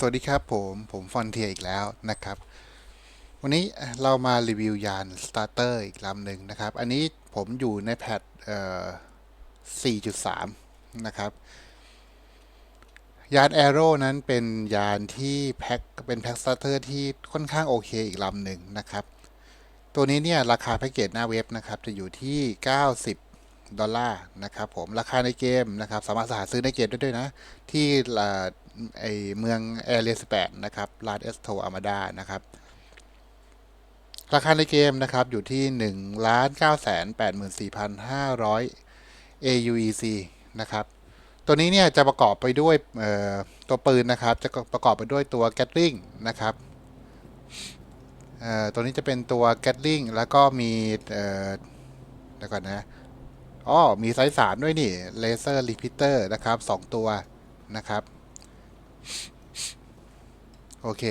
สวัสดีครับผมผมฟอนเทียอีกแล้วนะครับ วันนี้เรามารีวิวยานสตาร์เตอร์อีกลำหนึ่งนะครับ อันนี้ผมอยู่ในแพทเอ่อ4.3 นะครับ ยานแอโร่นั้นเป็นยานที่แพ็คเป็นแพ็คสตาร์เตอร์ที่ค่อนข้างโอเคอีกลำหนึ่งนะครับ ตัวนี้เนี่ยราคาแพ็กเกจหน้าเว็บนะครับ จะอยู่ที่ 90 ดอลลาร์นะครับผมราคาในเกมนะครับสามารถหาซื้อในเกมได้ด้วยนะ ที่ไอเมืองแอเรีย18นะครับลาดเอสโทอามาดานะครับ ราคาในเกมนะครับอยู่ที่1ล้าน9แสน84,500 AUEC นะครับตัวนี้เนี่ยจะประกอบไปด้วยตัวปืนนะครับ จะประกอบไปด้วยตัว Gatling นะครับตัวนี้จะเป็นตัว Gatling แล้วก็มีเดี๋ยวก่อนนะ อ๋อมีไซส์สามด้วยนี่ Laser Repeater นะครับสองตัวนะครับ โอเค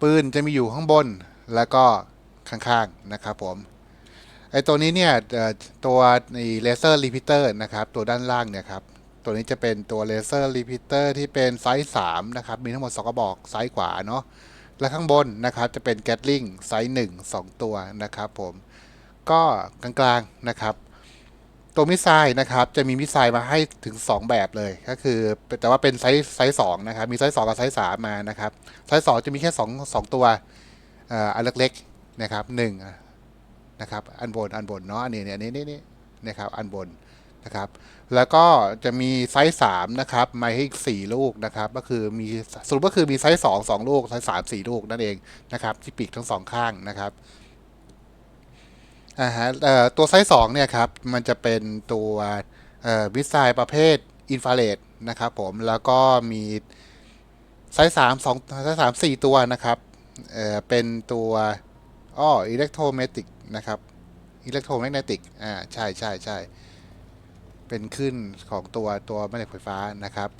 ปืนจะมีอยู่ข้างบนแล้วก็ข้างๆ นะครับผม ไอตัวนี้เนี่ยตัวเลเซอร์รีพิเตอร์นะครับ ตัวด้านล่างเนี่ยครับ ตัวนี้จะเป็นตัวเลเซอร์รีพิเตอร์ที่เป็นไซส์3นะครับ มีทั้งหมด 2 กระบอกซ้ายขวาเนาะและข้างบนนะครับจะเป็นแกตลิงไซส์1 2 ตัวนะครับผม ก็กลางๆนะครับ ตัวมิสไซล์นะครับจะมีมิสไซล์มาให้ถึง 2 แบบเลยก็คือแต่ว่าเป็นไซส์ไซส์สองนะครับมีไซส์สองกับไซส์สามมานะครับไซส์สองจะมีแค่2 2ตัวอันเล็กๆนะครับหนึ่งนะครับอันบนอันบนเนาะอันนี้เนี่ยนี่นี่นี่นะครับอันบนนะครับแล้วก็จะมีไซส์สามนะครับมาให้อีกสี่ลูกนะครับก็คือมีสรุปก็คือมีไซส์สองสองลูกไซส์สามสี่ลูกนั่นเองนะครับที่ปีกทั้งสองข้างนะครับ อ่าฮะตัวไซส์สองเนี่ยครับ มันจะเป็นตัวมิสไซล์ประเภทอินฟราเรดนะครับผม แล้วก็มีไซส์สามสองไซส์สามสี่ตัวนะครับเอ่อเป็นตัวอ้ออิเล็กโทรแมติกนะครับอิเล็กโทรแมกเนติกอ่าใช่ใช่ใช่เป็นขึ้นของตัวตัวแม่เหล็กไฟฟ้านะครับ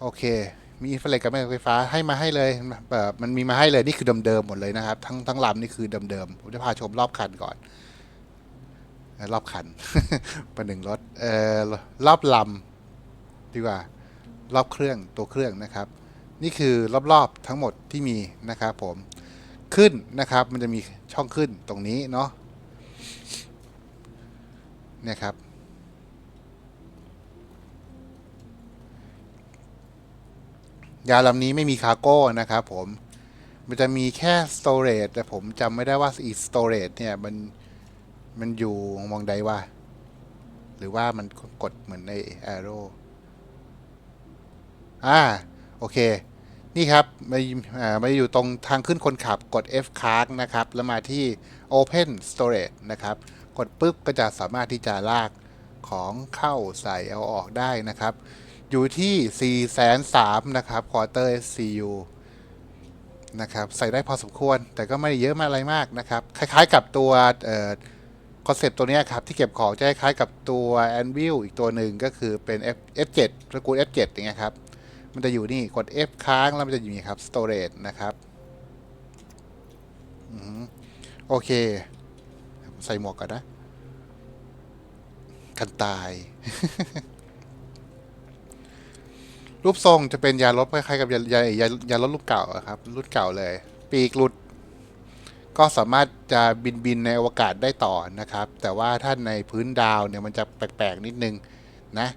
โอเค มีอินฟราเรดกับแม่เหล็กไฟฟ้าให้มาให้เลยเอ่อมันมีมาให้เลยนี่คือเดิมๆหมดเลยนะครับ ทั้งทั้งลำนี่คือเดิมๆผมจะพาชมรอบคันก่อนรอบคันประหนึ่งรถเอ่อรอบลำดีกว่ารอบเครื่องตัวเครื่องนะครับ นี่คือรอบๆทั้งหมดที่มีนะครับผมขึ้นนะครับมันจะมีช่องขึ้นตรงนี้เนาะเนี่ยครับ ยาลำนี้ไม่มีคาร์โก้นะครับผมมันจะมีแค่ storage แต่ผมจำไม่ได้ว่าอี storage เนี่ย มัน มันอยู่มองใดว่า หรือว่ามันกดเหมือนใน arrow อ่า โอเค นี่ครับมันอ่ามันอยู่ตรงทางขึ้นคนขับกด F ค้างนะครับ แล้วมาที่ open storage นะครับ กดปุ๊บก็จะสามารถที่จะลากของเข้าใส่เอาออกได้นะครับ อยู่ที่ 4 3 0 0 0นะครับ quarter SCU นะครับใส่ได้พอสมควร แต่ก็ไม่ได้เยอะมากอะไรมากนะครับ คล้าย ๆ กับตัวคอนเซปต์ตัวนี้ครับ ที่เก็บของจะคล้ายๆกับตัว Anvil อีกตัวหนึ่งก็คือเป็น F F7 ตระกูล F7 อย่างเงี้ยครับ มันจะอยู่นี่กด F ค้างแล้วมันจะอยู่นี่ครับ storage นะครับอือหือโอเค ใส่หมวกก่อนนะ กันตาย รูปทรงจะเป็นยาลบคล้ายๆกับยายายายาลบรูปเก่าครับรุ่นเก่าเลย ปีกหลุด ก็สามารถจะบินบินในอวกาศได้ต่อนะครับ แต่ว่าถ้าในพื้นดาวเนี่ยมันจะแปลกๆนิดนึงนะ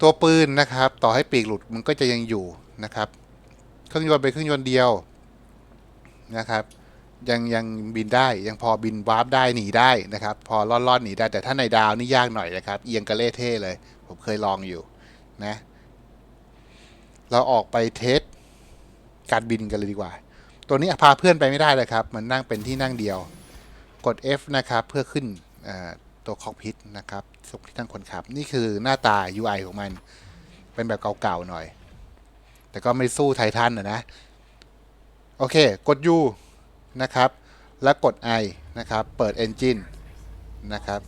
ตัวปืนนะครับ ต่อให้ปีกหลุดมันก็จะยังอยู่นะครับ เครื่องยนต์เป็นเครื่องยนต์เดียวนะครับยังยังบินได้ยังพอบินวาร์ปได้หนีได้นะครับ พอล่อนๆหนีได้แต่ถ้าในดาวนี่ยากหน่อยนะครับ เอียงกระเล่เท่เลย ผมเคยลองอยู่นะ เราออกไปเทสการบินกันเลยดีกว่า ตัวนี้พาเพื่อนไปไม่ได้เลยครับ มันนั่งเป็นที่นั่งเดียว กด F นะครับ เพื่อขึ้นตัวคอกพิทนะครับสุขที่นั่งคนขับ นี่คือหน้าตา UI ของมัน เป็นแบบเก่าๆหน่อย แต่ก็ไม่สู้ไททันนะนะ โอเค กด U นะครับ แล้วกด I นะครับ เปิด Engine นะครับ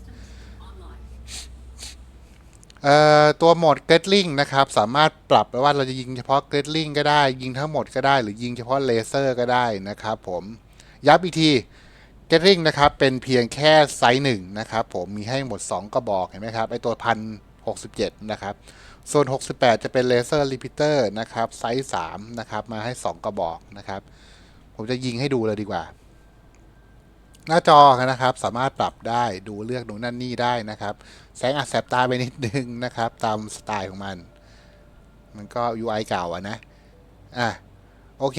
ตัวโหมด Gatling นะครับ สามารถปรับว่าเราจะยิงเฉพาะ Gatling ก็ได้ ยิงทั้งหมดก็ได้ หรือยิงเฉพาะเลเซอร์ก็ได้นะครับผมย้ำอีกที Gatling นะครับเป็นเพียงแค่ไซส์หนึ่งนะครับผมมีให้หมด 2 กระบอกเห็นไหมครับไอตัวพันหกสิบเจ็ดนะครับส่วน68 จะเป็นเลเซอร์รีพิเตอร์นะครับไซส์3นะครับมาให้ 2 กระบอกนะครับ ผมจะยิงให้ดูเลยดีกว่า หน้าจอนะครับ สามารถปรับได้ดูเลือกดูนั่นนี่ได้นะครับ แสงอัดแสบตาไปนิดนึงนะครับ ตามสไตล์ของมัน มันก็ UI เก่าอะนะอะโอเค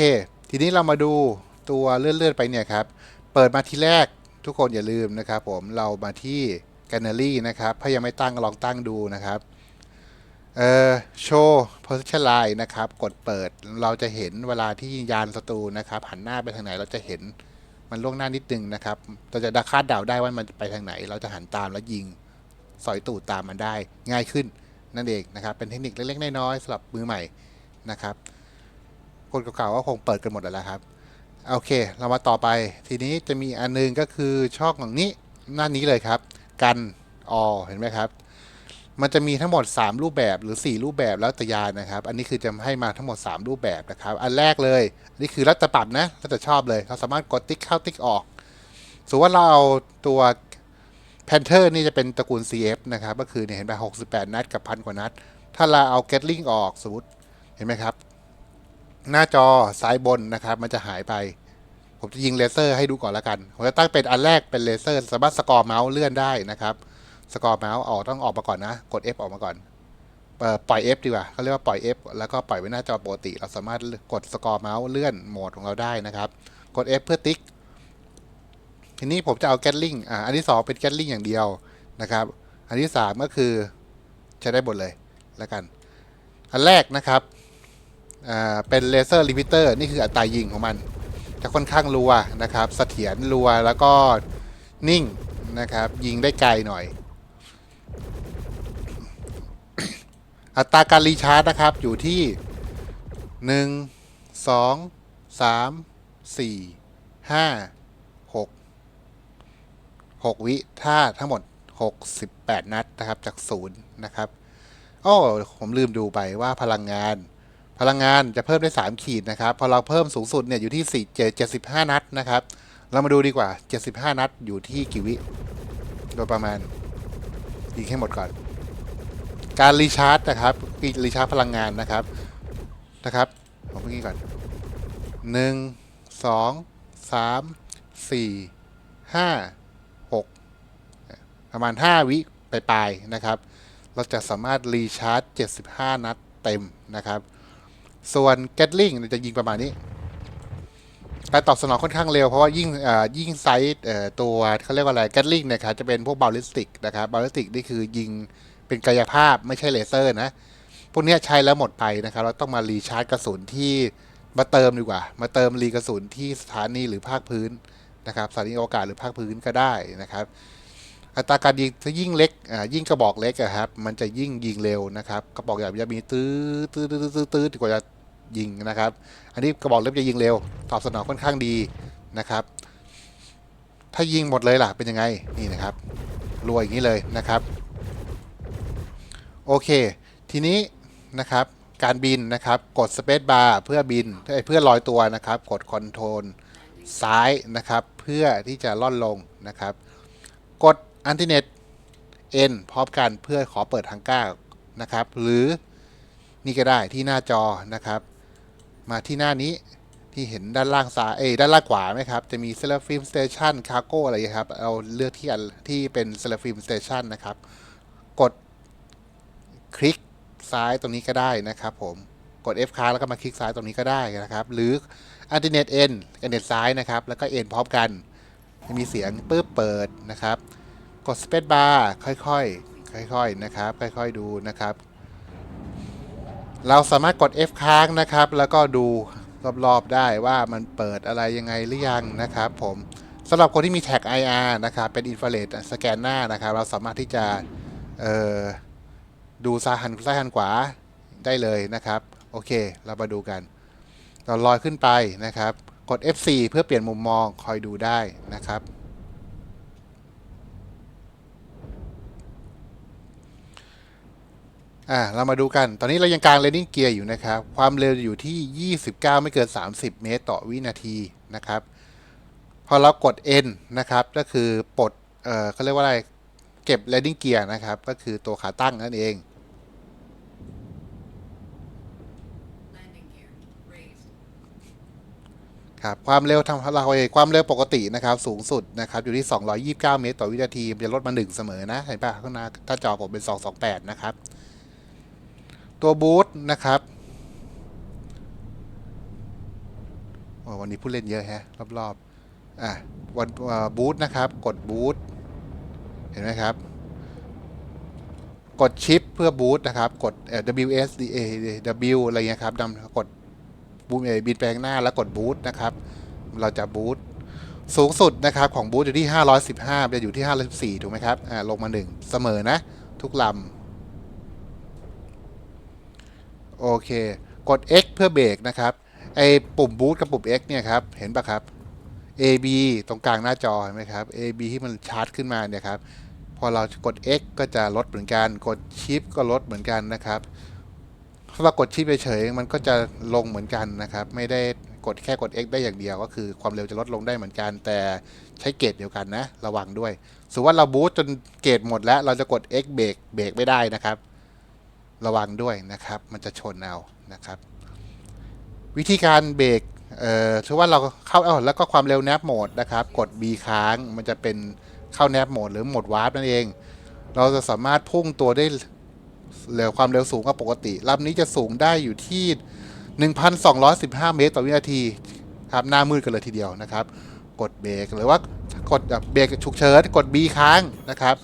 ทีนี้เรามาดูตัวเลื่อนๆไปเนี่ยครับ เปิดมาทีแรกทุกคนอย่าลืมนะครับ ผมเรามาที่ Gallery นะครับ ถ้ายังไม่ตั้งลองตั้งดูนะครับเอ่อ show position line นะครับ กดเปิดเราจะเห็นเวลาที่ยานศัตรูนะครับ หันหน้าไปทางไหนเราจะเห็น มันล่วงหน้านิดนึงนะครับ เราจะคาดเดาได้ว่ามันไปทางไหน เราจะหันตามแล้วยิง สอยตูดตามมันได้ ง่ายขึ้นนั่นเองนะครับ เป็นเทคนิคเล็กๆน้อยๆสำหรับมือใหม่นะครับ คนเก่าๆก็คงเปิดกันหมดแล้วครับ โอเค เรามาต่อไป ทีนี้จะมีอันนึงก็คือช่องของนี้หน้านี้เลยครับ กันออเห็นไหมครับ มันจะมีทั้งหมด 3 รูปแบบหรือ 4 รูปแบบแล้วแต่ยานนะครับ อันนี้คือจะให้มาทั้งหมด 3 รูปแบบนะครับ อันแรกเลยนนี่คือรัตปรับนะรัตชอบเลยเราสามารถกดติ๊กเข้าติ๊กออกสมมติว่าเราเอาตัว Panther นี่จะเป็นตระกูล CF นะครับ ก็คือเนี่ยเห็นไหม68 นัดกับพันกว่านัด ถ้าเราเอา Gatling ออกสมมติเห็นไหมครับ หน้าจอซ้ายบนนะครับ มันจะหายไป ผมจะยิงเลเซอร์ให้ดูก่อนละกัน ผมจะตั้งเป็นอันแรกเป็นเลเซอร์ สามารถสกอร์เมาส์เลื่อนได้นะครับ สกอร์เมาส์ออกต้องออกมาก่อนนะ กด F ออกมาก่อน ปล่อย F ดีกว่าเขาเรียกว่าปล่อย F แล้วก็ปล่อยไว้หน้าจอปกติ เราสามารถกดสกอร์เมาส์เลื่อนโหมดของเราได้นะครับ กด F เพื่อติ๊ก ทีนี้ผมจะเอาแก t ลิงอ่าอันที่สองเป็นแก t ลิงอย่างเดียวนะครับ อันที่สามก็คือใช้ได้หมดเลยแล้วกัน อันแรกนะครับอ่าเป็นเลเซอร์ลิมิเตอร์นี่คืออัตรายิงของมัน จะค่อนข้างรัวนะครับเสถียรรัวแล้วก็นิ่งนะครับยิงได้ไกลหน่อย อัตราการรีชาร์จนะครับอยู่ที่ 1 2 3 4 5 6 6 วิถ้าทั้งหมด 68 นัดนะครับจากศูนย์นะครับอ้ผมลืมดูไปว่าพลังงาน พลังงานจะเพิ่มได้ 3 ขีดนะครับ พอเราเพิ่มสูงสุดเนี่ยอยู่ที่ 4 75นัดนะครับ เรามาดูดีกว่า 75 นัดอยู่ที่กี่วิ โดยประมาณยิงให้หมดก่อน การรีชาร์จนะครับรีชาร์จพลังงานนะครับนะครับผมเมื่อกี้ก่อน1 2 3 4 5 6ประมาณ 5 วิไปลายนะครับ เราจะสามารถรีชาร์จ 75 นัดเต็มนะครับ ส่วน Gatling เราจะยิงประมาณนี้การตอบสนองค่อนข้างเร็วเพราะว่ายิ่งยิ่งไซส์ตัวเขาเรียกว่าอะไร Gatling เนี่ยครับจะเป็นพวกบอลลิสติกนะครับบอลลิสติกนี่คือยิง เป็นกายภาพไม่ใช่เลเซอร์นะพวกนี้ใช้แล้วหมดไปนะครับ เราต้องมารีชาร์จกระสุนที่มาเติมดีกว่า มาเติมรีกระสุนที่สถานีหรือภาคพื้นนะครับสถานีอวกาศหรือภาคพื้นก็ได้นะครับ อัตราการยิงถ้ายิ่งเล็กอ่ายิ่งกระบอกเล็กอะครับมันจะยิ่งยิงเร็วนะครับ กระบอกใหญ่จะมีตื้อตื้อตื้อตื้อตื้อกว่าจะยิงนะครับ อันนี้กระบอกเล็กจะยิงเร็ว ตอบสนองค่อนข้างดีนะครับ ถ้ายิงหมดเลยล่ะเป็นยังไงนี่นะครับรัวอย่างนี้เลยนะครับ โอเค ทีนี้นะครับการบินนะครับกด Space Bar เพื่อบินเพื่อลอยตัวนะครับ กด Control ซ้ายนะครับ เพื่อที่จะล่อนลงนะครับ กด a n t i n e t N พร้อมกันเพื่อขอเปิดทางก้าวนะครับ หรือนี่ก็ได้ที่หน้าจอนะครับ มาที่หน้านี้ที่เห็นด้านล่างซ้ายเอ้ด้านล่างขวาไหมครับ จะมี Seraphim Station Cargo อะไรครับ เอาเลือกที่อันที่เป็น Seraphim Station นะครับ กด คลิกซ้ายตรงนี้ก็ได้นะครับผมกด F ค้างแล้วก็มาคลิกซ้ายตรงนี้ก็ได้นะครับ หรือ a n t i n e t N อันเน็ตซ้ายนะครับ แล้วก็ N พร้อมกันจะมีเสียงปึ๊บเปิดนะครับ กด Space Bar ค่อยๆ ค่อยๆนะครับ ค่อยๆดูนะครับ เราสามารถกด F ค้างนะครับ แล้วก็ดูรอบๆได้ว่ามันเปิดอะไรยังไงหรือยังนะครับผมสำหรับคนที่มีแท็ก IR นะครับ เป็นอินฟราเรดสแกนหน้านะครับ เราสามารถที่จะเอ่อ ดูซ้ายหันซ้ายหันขวาได้เลยนะครับ โอเค เรามาดูกันเราลอยขึ้นไปนะครับ กด F4 เพื่อเปลี่ยนมุมมองคอยดูได้นะครับ อ่าเรามาดูกัน ตอนนี้เรายังกลาง landing gear อยู่นะครับ ความเร็วอยู่ที่ 29 ไม่เกิน 30 เมตรต่อวินาทีนะครับ พอเรากด N นะครับ ก็คือปลด เอ่อเขาเรียกว่าอะไร เก็บ landing gear นะครับ ก็คือตัวขาตั้งนั่นเอง ครับความเร็วทำเราเความเร็วปกตินะครับ สูงสุดนะครับ อยู่ที่ 229 เมตร ต่อวินาทีจะลดมา 1 เสมอนะเห็นปะข้างหน้าถ้าจอผมเป็น 228 นะครับ ตัวบูทนะครับวันนี้ผู้เล่นเยอะแฮะรอบๆอะวันบูธนะครับ กดบูท เห็นไหมครับ กดชิปเพื่อบูทนะครับ กด W S D A W อะไรเงี้ยครับนำกดบูทเอบินไปข้างหน้าแล้วกดบูทนะครับ เราจะบูทสูงสุดนะครับของบูทอยู่ที่ 515 จะอยู่ที่ 514 ถูกไหมครับอ่าลงมา 1 เสมอนะ ทุกลำโอเค กด X เพื่อเบรกนะครับ ไอปุ่มบูทกับปุ่ม X เนี่ยครับ เห็นปะครับ A B ตรงกลางหน้าจอเห็นไหมครับ A B ที่มันชาร์จขึ้นมาเนี่ยครับ พอเรากด X ก็จะลดเหมือนกัน กดชิปก็ลดเหมือนกันนะครับถ้าเรากดชิปเฉยๆมันก็จะลงเหมือนกันนะครับ ไม่ได้กดแค่กด X ได้อย่างเดียวก็คือความเร็วจะลดลงได้เหมือนกัน แต่ใช้เกรดเดียวกันนะ ระวังด้วยสมมติว่าเราบูสต์จนเกรดหมดแล้ว เราจะกด X เบรกเบรกไม่ได้นะครับ ระวังด้วยนะครับ มันจะชนเอานะครับ วิธีการเบรก เอ่อถือว่าเราเข้าเอาแล้วก็ความเร็วแนบโหมดนะครับ กด B ค้างมันจะเป็นเข้าแนบโหมดหรือโหมดวาร์ปนั่นเอง เราจะสามารถพุ่งตัวได้เร็วความเร็วสูงกว่าปกติลำนี้จะสูงได้อยู่ที่ 1,215 เมตรต่อวินาทีครับหน้ามืดกันเลยทีเดียวนะครับ กดเบรกหรือว่ากดเบรกฉุกเฉินกด B ค้างนะครับ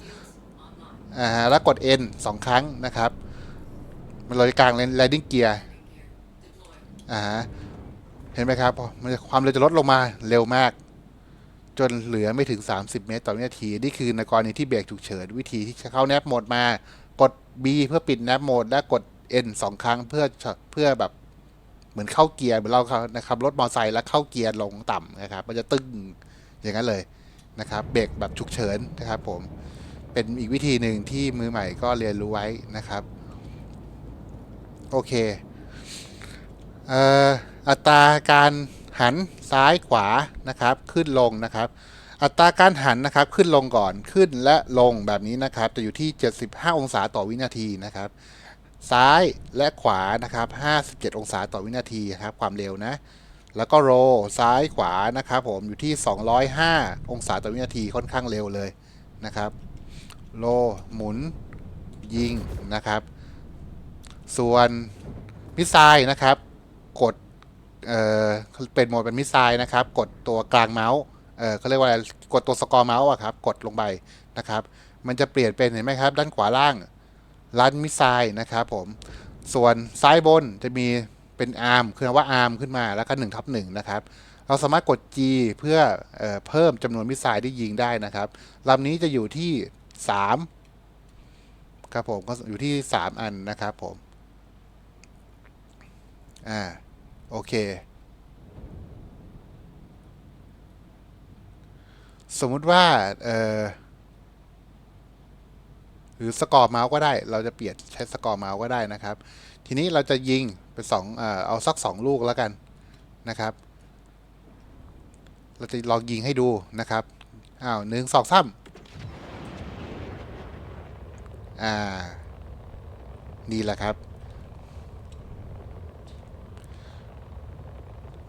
อ่าแล้วกด N สองครั้งนะครับ มันเราจะกลางแลนดิ้งเกียร์อ่า เห็นไหมครับมันความเร็วจะลดลงมาเร็วมาก จนเหลือไม่ถึง 30 เมตรต่อวินาที นี่คือในกรณีที่เบรกฉุกเฉินวิธีที่จะเข้าแนบโหมดมา กด B เพื่อปิดแนบโหมดและกด N สองครั้งเพื่อเพื่อแบบเหมือนเข้าเกียร์เหมือนเรานะครับรถมอเตอร์ไซค์แล้วเข้าเกียร์ลงต่ำนะครับ มันจะตึ้งอย่างนั้นเลยนะครับเบรกแบบฉุกเฉินนะครับ ผมเป็นอีกวิธีหนึ่งที่มือใหม่ก็เรียนรู้ไว้นะครับ โอเคเอ่อ อัตราการหันซ้ายขวานะครับ ขึ้นลงนะครับ อัตราการหันนะครับขึ้นลงก่อนขึ้นและลงแบบนี้นะครับ จะอยู่ที่ 75 องศาต่อวินาทีนะครับ ซ้ายและขวานะครับ 57 องศาต่อวินาทีครับความเร็วนะแล้วก็โรซ้ายขวานะครับผมอยู่ที่ 205 องศาต่อวินาทีค่อนข้างเร็วเลยนะครับโลหมุนยิงนะครับ ส่วนมิสไซล์นะครับ กด เออเป็นโหมดเป็นมิสไซล์นะครับ กดตัวกลางเมาส์เออเขาเรียกว่าอะไรกดตัวสกอร์เมาส์อะครับ กดลงไปนะครับ มันจะเปลี่ยนเป็นเห็นไหมครับ ด้านขวาล่างลันมิสไซล์นะครับผม ส่วนซ้ายบนจะมีเป็นอาร์มคือว่าอาร์มขึ้นมาแล้วก็1ทับ1นะครับ เราสามารถกด G เพื่อเออเพิ่มจำนวนมิสไซล์ที่ยิงได้นะครับลำนี้จะอยู่ที่ 3 ครับผมก็อยู่ที่ 3 อันนะครับผม อ่า โอเค สมมุติว่าเออหรือสกอร์เมาส์ก็ได้ เราจะเปลี่ยนใช้สกอร์เมาส์ก็ได้นะครับ ทีนี้เราจะยิงเป็นสองเออเอาสักสองลูกแล้วกันนะครับ เราจะลองยิงให้ดูนะครับอ้าวหนึ่งสองสามอ่า นี่แหละครับ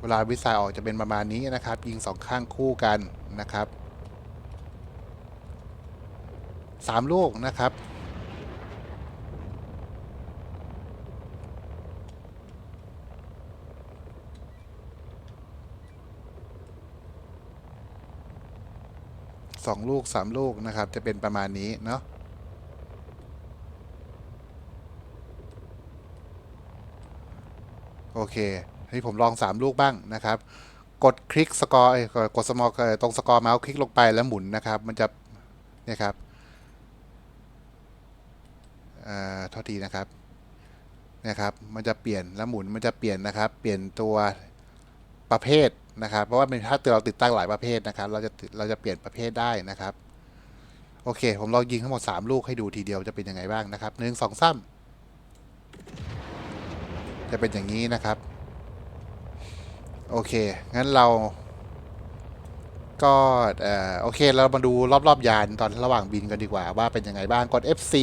เวลาวิสัยออกจะเป็นประมาณนี้นะครับ ยิงสองข้างคู่กันนะครับสามลูกนะครับ สองลูกสามลูกนะครับ จะเป็นประมาณนี้เนาะโอเค ให้ผมลอง 3 ลูกบ้างนะครับ กดคลิกสกอร์กดสมอลตรงสกอร์เมาส์คลิกลงไปแล้วหมุนนะครับ มันจะเนี่ยครับเอ่อทษทีนะครับนี่ครับ มันจะเปลี่ยนแล้วหมุนมันจะเปลี่ยนนะครับ เปลี่ยนตัวประเภทนะครับ เพราะว่าเป็นถ้าเราติดตั้งหลายประเภทนะครับ เราจะเราจะเปลี่ยนประเภทได้นะครับ โอเค ผมลองยิงทั้งหมด 3 ลูกให้ดูทีเดียวจะเป็นยังไงบ้างนะครับหนึ่งสองสามจะเป็นอย่างนี้นะครับ โอเค งั้นเรา ก็เอ่อโอเค เรามาดูรอบๆยานตอนระหว่างบินกันดีกว่า ว่าเป็นยังไงบ้าง กด FC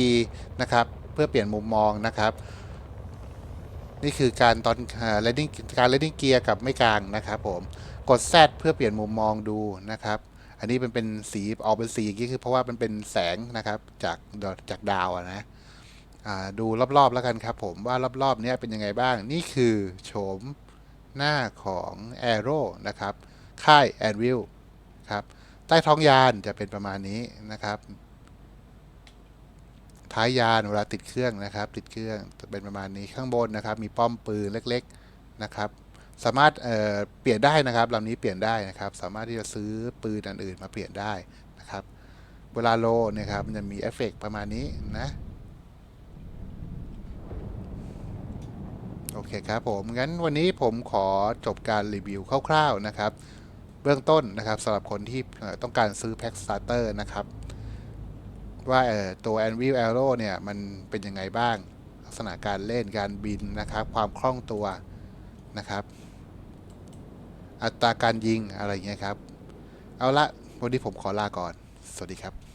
นะครับ เพื่อเปลี่ยนมุมมองนะครับ นี่คือการตอนเลดดิ้งการเลดดิ้งเกียร์กับไม่กลางนะครับผม กด Z เพื่อเปลี่ยนมุมมองดูนะครับ อันนี้เป็นเป็นสีออกเป็นสีอย่างนี้คือเพราะว่ามันเป็นแสงนะครับจากจากดาวนะดูรอบๆแล้วกันครับผมว่ารอบๆนี้เป็นยังไงบ้าง นี่คือโฉม หน้าของ Aero นะครับค่าย a n v i l ครับใต้ท้องยานจะเป็นประมาณนี้นะครับ ท้ายยานเวลาติดเครื่องนะครับ ติดเครื่องจะเป็นประมาณนี้ข้างบนนะครับ มีป้อมปืนเล็กๆนะครับ สามารถเเปลี่ยนได้นะครับลำนี้เปลี่ยนได้นะครับ สามารถที่จะซื้อปืนอันอื่นมาเปลี่ยนได้นะครับ เวลาโลนี่ยครับมันจะมีเอฟเฟกต์ประมาณนี้นะ โอเคครับผม งั้นวันนี้ผมขอจบการรีวิวคร่าวๆนะครับ เบื้องต้นนะครับสำหรับคนที่ต้องการซื้อแพ็กสตาร์เตอร์นะครับ ว่าตัว Anvil Arrow เนี่ย มันเป็นยังไงบ้าง ลักษณะการเล่นการบินนะครับ ความคล่องตัวนะครับ อัตราการยิงอะไรเงี้ยครับ เอาละวันนี้ผมขอลาก่อน สวัสดีครับ